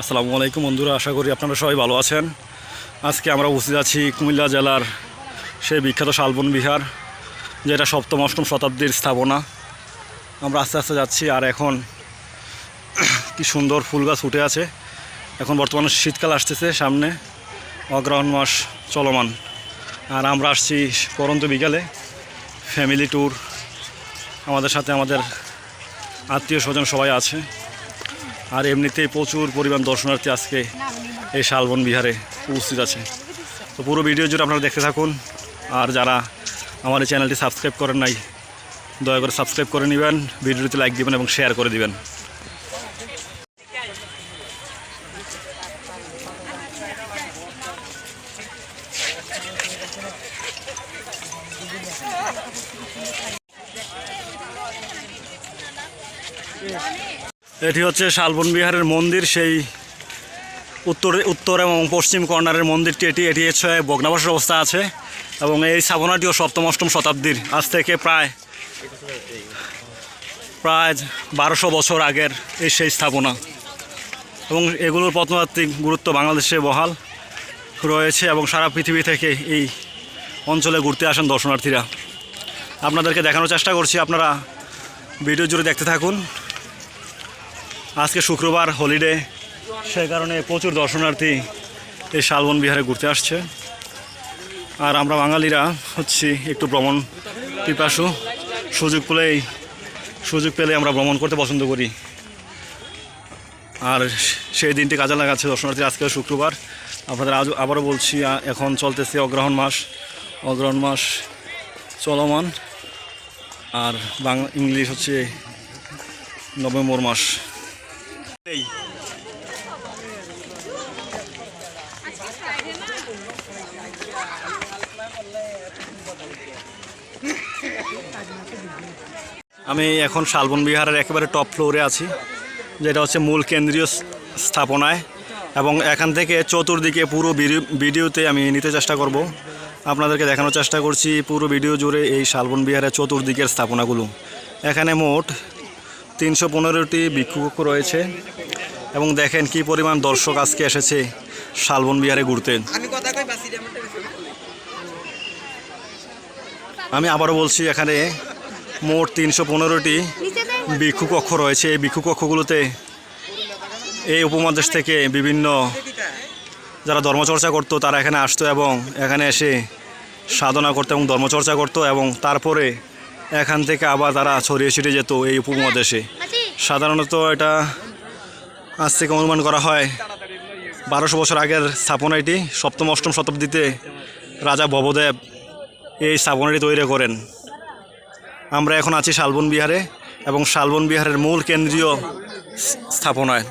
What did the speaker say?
আসসালামু আলাইকুম বন্ধুরা, আশা করি আপনারা সবাই ভালো আছেন। আজকে আমরা উপস্থিত আছি কুমিল্লা জেলার সেই বিখ্যাত শালবন বিহার, যেটা সপ্তম, অষ্টম শতাব্দীর স্থাপনা। আমরা আস্তে আস্তে যাচ্ছি আর এখন কি সুন্দর ফুল গাছ উঠে আছে। এখন বর্তমানে শীতকাল আসতেছে সামনে অগ্রহণ মাস চলমান। আর আমরা আসছি পরন্ত বিকালে ফ্যামিলি ট্যুর আমাদের সাথে আমাদের আত্মীয় স্বজন সবাই আছে। আর এমনিতেই প্রচুর পরিমাণ দর্শনার্থী আজকে এই শালবন বিহারে উপস্থিত আছে। তো পুরো ভিডিও জুড়ে আপনারা দেখতে থাকুন। আর যারা আমার এই চ্যানেলটি সাবস্ক্রাইব করেন নাই, দয়া করে সাবস্ক্রাইব করে নেবেন ভিডিওতে লাইক দিবেন এবং শেয়ার করে দিবেন। এটি হচ্ছে শালবন বিহারের মন্দির, সেই উত্তরে উত্তর এবং পশ্চিম কর্নারের মন্দিরটি এটি। এটি হচ্ছে ভগ্নাবশের অবস্থা আছে এবং এই স্থাপনাটিও সপ্তম, অষ্টম শতাব্দীর আজ থেকে প্রায় প্রায় বারোশো বছর আগের এই সেই স্থাপনা। এবং এগুলোর প্রত্নতাত্ত্বিক গুরুত্ব বাংলাদেশে বহাল রয়েছে এবং সারা পৃথিবী থেকে এই অঞ্চলে ঘুরতে আসেন দর্শনার্থীরা। আপনাদেরকে দেখানোর চেষ্টা করছি, আপনারা ভিডিও জুড়ে দেখতে থাকুন। আজকে শুক্রবার হলিডে সেই কারণে প্রচুর দর্শনার্থী এই শালবন বিহারে ঘুরতে আসছে। আর আমরা বাঙালিরা হচ্ছি একটু ভ্রমণ পিপাসু। সুযোগ পেলেই, সুযোগ পেলে আমরা ভ্রমণ করতে পছন্দ করি। আর সেই দিনটি কাজে লাগাচ্ছে দর্শনার্থী আজকে শুক্রবার। আপনাদের আজ আবারও বলছি এখন চলতেছে অগ্রহণ মাস। অগ্রহণ মাস চলমান। আর বাংলা ইংলিশ হচ্ছে নভেম্বর মাস। আমি এখন শালবন বিহারের একেবারে টপ ফ্লোরে আছি, যেটা হচ্ছে মূল কেন্দ্রীয় স্থাপনায়, এবং এখান থেকে চতুর্দিকে পুরো ভিডিও- ভিডিওতে আমি নিতে চেষ্টা করব। আপনাদেরকে দেখানোর চেষ্টা করছি পুরো ভিডিও জুড়ে এই শালবন বিহারের চতুর্দিকের স্থাপনাগুলো। এখানে মোট তিনশো পনেরোটি ভিক্ষুকক্ষ রয়েছে। এবং দেখেন কি পরিমাণ দর্শক আজকে এসেছে শালবন বিহারে ঘুরতে। আমি আবারও বলছি এখানে মোট তিনশো পনেরোটি ভিক্ষু কক্ষ রয়েছে। এই ভিক্ষু কক্ষগুলোতে এই উপমহাদেশ থেকে বিভিন্ন যারা ধর্মচর্চা করতো তারা এখানে আসতো এবং এখানে এসে সাধনা করতো এবং ধর্মচর্চা করতো এবং তারপরে এখান থেকে আবার তারা ছড়িয়ে ছিটিয়ে যেত এই উপমহাদেশে। সাধারণত এটা আজ থেকে অনুমান করা হয়। বারোশো বছর আগের স্থাপনা এটি। সপ্তম, অষ্টম শতাব্দীতে রাজা ভবদেব এই স্থাপনাটি তৈরি করেন। আমরা এখন আছি শালবন বিহারে এবং শালবন বিহারের মূল কেন্দ্রীয় স্থাপনায়।